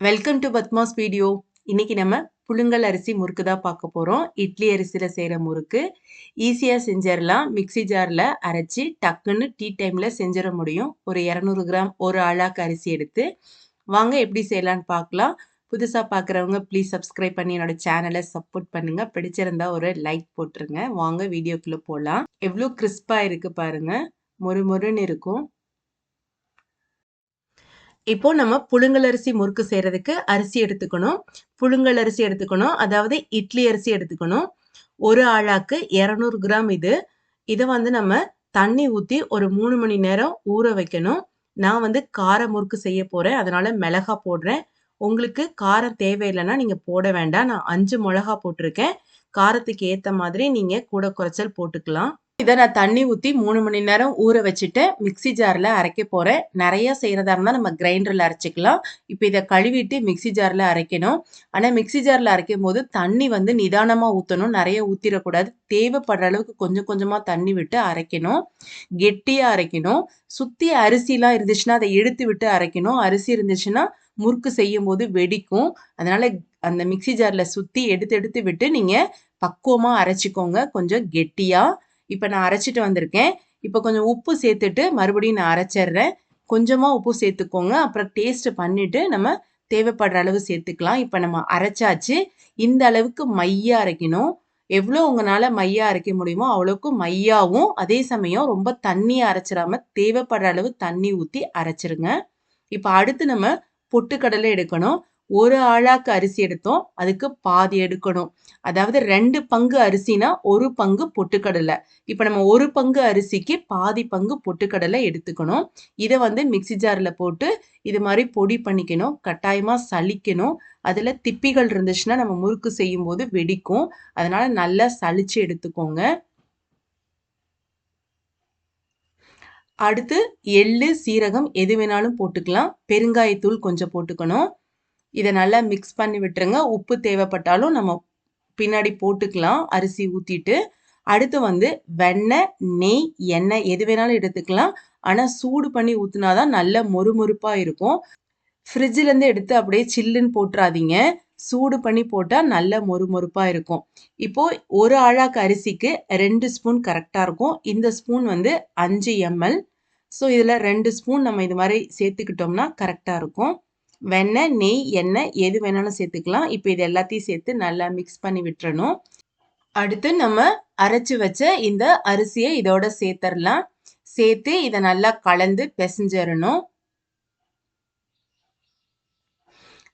Welcome to Padma's video இன்னைக்கு நம்ம புழுங்கல் அரிசி முறுக்கு தான் பார்க்க போகிறோம் இட்லி அரிசியில் செய்கிற முறுக்கு. ஈஸியாக செஞ்சிடலாம் மிக்சி ஜாரில் அரைச்சி டக்குன்னு டீ டைமில் செஞ்சிட முடியும். ஒரு இரநூறு கிராம் ஒரு ஆளாக்கு அரிசி எடுத்து. வாங்க எப்படி செய்யலான்னு பார்க்கலாம். புதுசாக பார்க்குறவங்க ப்ளீஸ் சப்ஸ்கிரைப் பண்ணி என்னோட சேனலை சப்போர்ட் பண்ணுங்கள் பிடிச்சிருந்தா ஒரு லைக் போட்டுருங்க. வாங்க வீடியோக்குள்ளே போகலாம் எவ்வளோ கிறிஸ்பாக இருக்குது பாருங்கள் மொறு மொறுன்னு இருக்கும். இப்போ நம்ம புழுங்கல் அரிசி முறுக்கு செய்கிறதுக்கு அரிசி எடுத்துக்கணும். புழுங்கல் அரிசி எடுத்துக்கணும். அதாவது இட்லி அரிசி எடுத்துக்கணும். ஒரு ஆளாக்கு இரநூறு கிராம் இது. இதை வந்து நம்ம தண்ணி ஊற்றி ஒரு மூணு மணி நேரம் ஊற வைக்கணும். நான் வந்து கார முறுக்கு செய்ய போகிறேன் அதனால் மிளகா போடுறேன். உங்களுக்கு காரம் தேவையில்லைன்னா நீங்கள் போட வேண்டாம். நான் அஞ்சு மிளகா போட்டிருக்கேன். காரத்துக்கு ஏற்ற மாதிரி நீங்கள் கூட குறைச்சல் போட்டுக்கலாம். இதை நான் தண்ணி ஊற்றி மூணு மணி நேரம் ஊற வச்சுட்டு மிக்சி ஜாரில் அரைக்க போகிறேன் நிறையா செய்கிறதா இருந்தால் நம்ம கிரைண்டரில் அரைச்சிக்கலாம். இப்போ இதை கழுவிட்டு மிக்சி ஜாரில் அரைக்கணும். ஆனால் மிக்சி ஜாரில் அரைக்கும் போது தண்ணி வந்து நிதானமாக ஊற்றணும் நிறைய ஊற்றிடக்கூடாது தேவைப்படுற அளவுக்கு கொஞ்சம் கொஞ்சமாக தண்ணி விட்டு அரைக்கணும். கெட்டியாக அரைக்கணும். சுற்றி அரிசிலாம் இருந்துச்சுன்னா அதை எடுத்து விட்டு அரைக்கணும். அரிசி இருந்துச்சுன்னா முறுக்கு செய்யும் போது வெடிக்கும். அதனால் அந்த மிக்சி ஜாரில் சுற்றி எடுத்து எடுத்து விட்டு நீங்கள் பக்குவமாக அரைச்சிக்கோங்க. கொஞ்சம் கெட்டியாக இப்போ நான் அரைச்சிட்டு வந்திருக்கேன். இப்போ கொஞ்சம் உப்பு சேர்த்துட்டு மறுபடியும் நான் அரைச்சிட்றேன். கொஞ்சமாக உப்பு சேர்த்துக்கோங்க. அப்புறம் டேஸ்ட்டு பண்ணிவிட்டு நம்ம தேவைப்படுற அளவு சேர்த்துக்கலாம். இப்போ நம்ம அரைச்சாச்சு. இந்த அளவுக்கு மையாக அரைக்கணும். எவ்வளோ உங்களால் மையாக அரைக்க முடியுமோ அவ்வளோக்கு மையாவும் அதே சமயம் ரொம்ப தண்ணியை அரைச்சிடாம தேவைப்படுற அளவு தண்ணி ஊற்றி அரைச்சிருங்க. இப்போ அடுத்து நம்ம பொட்டுக்கடலை எடுக்கணும். ஒரு ஆழாக்கு அரிசி எடுத்தோம் அதுக்கு பாதி எடுக்கணும். அதாவது ரெண்டு பங்கு அரிசினா ஒரு பங்கு பொட்டுக்கடலை. இப்போ நம்ம ஒரு பங்கு அரிசிக்கு பாதி பங்கு பொட்டுக்கடலை எடுத்துக்கணும். இதை வந்து மிக்சி ஜாரில் போட்டு இது மாதிரி பொடி பண்ணிக்கணும் கட்டாயமாக சலிக்கணும் அதில் திப்பிகள் இருந்துச்சுன்னா நம்ம முறுக்கு செய்யும் போது வெடிக்கும். அதனால் நல்லா சளிச்சு எடுத்துக்கோங்க. அடுத்து எள்ளு சீரகம் எது வேணாலும் போட்டுக்கலாம். பெருங்காயத்தூள் கொஞ்சம் போட்டுக்கணும். இதை நல்லா மிக்ஸ் பண்ணி விட்டுருங்க. உப்பு தேவைப்பட்டாலும் நம்ம பின்னாடி போட்டுக்கலாம். அரிசி ஊற்றிட்டு அடுத்து வந்து வெண்ணெய் நெய் எண்ணெய் எது வேணாலும் எடுத்துக்கலாம். ஆனால் சூடு பண்ணி ஊற்றினா தான் நல்ல மொறுமொறுப்பாக இருக்கும். ஃப்ரிட்ஜிலேருந்து எடுத்து அப்படியே சில்லுன்னு போட்டுறாதீங்க. சூடு பண்ணி போட்டால் நல்ல மொறுமொறுப்பாக இருக்கும். இப்போது ஒரு ஆழாக்கு அரிசிக்கு ரெண்டு ஸ்பூன் கரெக்டாக இருக்கும். இந்த ஸ்பூன் வந்து அஞ்சு எம்எல் ஸோ இதில் ரெண்டு ஸ்பூன் நம்ம இது மாதிரி சேர்த்துக்கிட்டோம்னா கரெக்டாக இருக்கும். வெண்ணெய் நெய் எண்ணெய் எது வேணாலும் சேர்த்துக்கலாம். இப்போ இது எல்லாத்தையும் சேர்த்து நல்லா மிக்ஸ் பண்ணி விட்டுறணும். அடுத்து நம்ம அரைச்சி வச்ச இந்த அரிசியை இதோட சேர்த்துடலாம் சேர்த்து இதை நல்லா கலந்து பிசைஞ்சிடணும்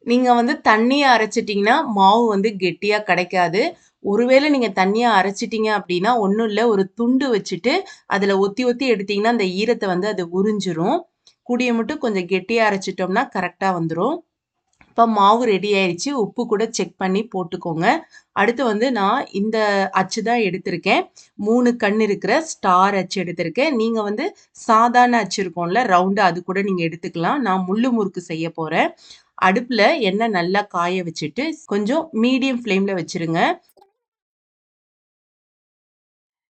நீங்கள் வந்து தண்ணியை அரைச்சிட்டிங்கன்னா மாவு வந்து கெட்டியாக கிடைக்காது. ஒருவேளை நீங்கள் தண்ணியாக அரைச்சிட்டிங்க அப்படின்னா ஒன்றும் இல்லை ஒரு துண்டு வச்சுட்டு அதில் ஒத்தி ஒத்தி எடுத்திங்கன்னா அந்த ஈரத்தை வந்து அது உறிஞ்சிரும். கூடிய மட்டும் கொஞ்சம் கெட்டியாக அரைச்சிட்டோம்னா கரெக்டாக வந்துடும் இப்போ மாவு ரெடி ஆயிடுச்சு உப்பு கூட செக் பண்ணி போட்டுக்கோங்க. அடுத்து வந்து நான் இந்த அச்சு தான் எடுத்திருக்கேன். மூணு கண் இருக்கிற ஸ்டார் அச்சு எடுத்திருக்கேன். நீங்கள் வந்து சாதாரண அச்சு இருக்கும்ல ரவுண்டு அது கூட நீங்கள் எடுத்துக்கலாம். நான் முள்ளு முறுக்கு செய்ய போகிறேன் அடுப்பில் எண்ணெய் நல்லா காய வச்சுட்டு கொஞ்சம் மீடியம் ஃப்ளேமில் வச்சுருங்க.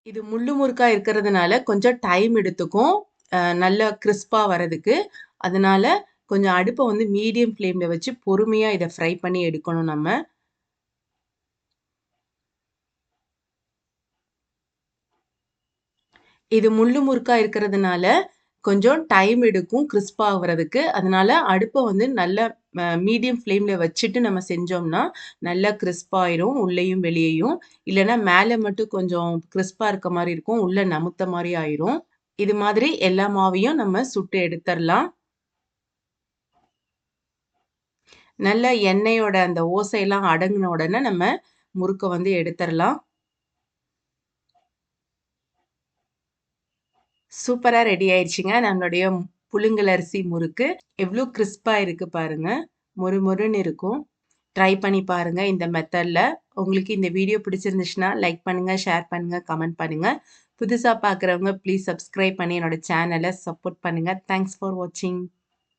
இது முள்ளு முறுக்காக இருக்கிறதுனால கொஞ்சம் டைம் எடுத்துக்கும். நல்ல கிறிஸ்பாக வரதுக்கு அதனால் கொஞ்சம் அடுப்பை வந்து மீடியம் ஃப்ளேமில் வச்சு பொறுமையாக இதை ஃப்ரை பண்ணி எடுக்கணும் நம்ம. இது முள்ளு முறுக்கா இருக்கிறதுனால கொஞ்சம் டைம் எடுக்கும் கிறிஸ்பாக ஆகுறதுக்கு அதனால அடுப்பை வந்து நல்ல மீடியம் ஃப்ளேமில் வச்சுட்டு நம்ம செஞ்சோம்னா நல்லா கிறிஸ்பாயிரும் உள்ளேயும் வெளியேயும். இல்லைன்னா மேலே மட்டும் கொஞ்சம் கிறிஸ்பாக இருக்க மாதிரி இருக்கும் உள்ளே நமுத்த மாதிரி ஆயிரும். இது மாதிரி எல்லா மாவையும் நம்ம சுட்டு எடுத்துடலாம் நல்ல எண்ணெயோட அந்த ஓசையெல்லாம் அடங்கின உடனே நம்ம முறுக்கை வந்து எடுத்துடலாம் சூப்பராக ரெடி ஆயிடுச்சுங்க நம்மளுடைய புழுங்கல் அரிசி முறுக்கு. எவ்வளோ கிறிஸ்பாக இருக்குது பாருங்க. மொறு மொறுன்னு இருக்கும். ட்ரை பண்ணி பாருங்கள் இந்த மெத்தடில் உங்களுக்கு இந்த வீடியோ பிடிச்சிருந்துச்சுன்னா லைக் பண்ணுங்கள் ஷேர் பண்ணுங்கள் கமெண்ட் பண்ணுங்கள் புதுசாக பார்க்குறவங்க ப்ளீஸ் சப்ஸ்கிரைப் பண்ணி என்னோட சேனலை சப்போர்ட் பண்ணுங்கள் தேங்க்ஸ் ஃபார் வாட்சிங்